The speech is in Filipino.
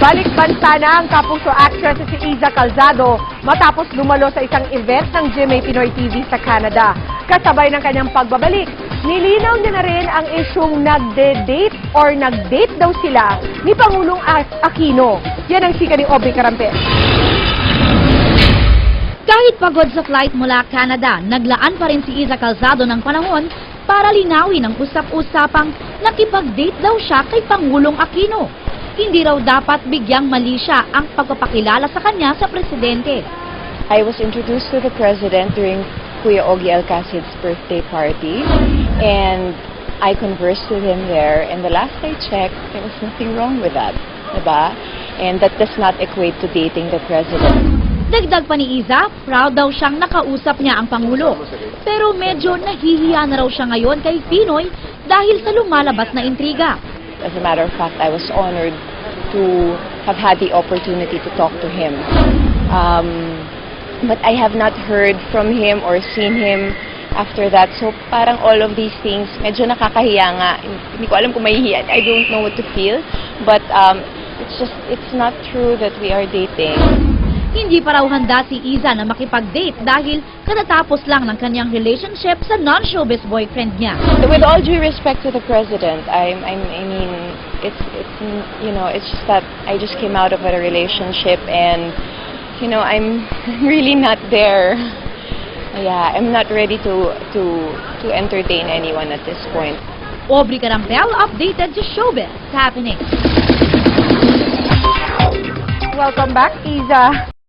Balik bansa na ang kapuso actress si Iza Calzado matapos lumalo sa isang event ng GMA Pinoy TV sa Canada. Kasabay ng kanyang pagbabalik, nilinaw niya na rin ang isyong nagde-date or nag-date daw sila ni Pangulong Aquino. Yan ang sika ni Aubrey Carampes. Kahit pagod sa flight mula Canada, naglaan pa rin si Iza Calzado ng panahon para linawin ang usap-usapang nakipag-date daw siya kay Pangulong Aquino. Hindi raw dapat bigyang mali siya ang pagpapakilala sa kanya sa presidente. I was introduced to the president during Kuya Ogie Alcacid's birthday party, and I conversed with him there. And the last I checked, there was nothing wrong with that, diba? And that does not equate to dating the president. Dagdag pa ni Iza, proud daw siyang nakausap niya ang Pangulo. Pero medyo nahihiya na raw siya ngayon kay Pinoy dahil sa lumalabas na intriga. As a matter of fact, I was honored to have had the opportunity to talk to him. Um, but I have not heard from him or seen him after that. So parang all of these things, medyo nakakahiya nga. Hindi ko alam kung mahihiya. I don't know what to feel. But um, it's just, it's not true that we are dating. Hindi pa raw handa si Iza na makipag-date dahil katatapos lang ng kanyang relationship sa non-showbiz boyfriend niya. With all due respect to the president, I'm, I'm, I mean, it's, it's, you know, it's just that I just came out of a relationship and, you know, I'm really not there. Yeah, I'm not ready to, to, to entertain anyone at this point. Aubrey Carampel updated to showbiz happening. Welcome back, Iza.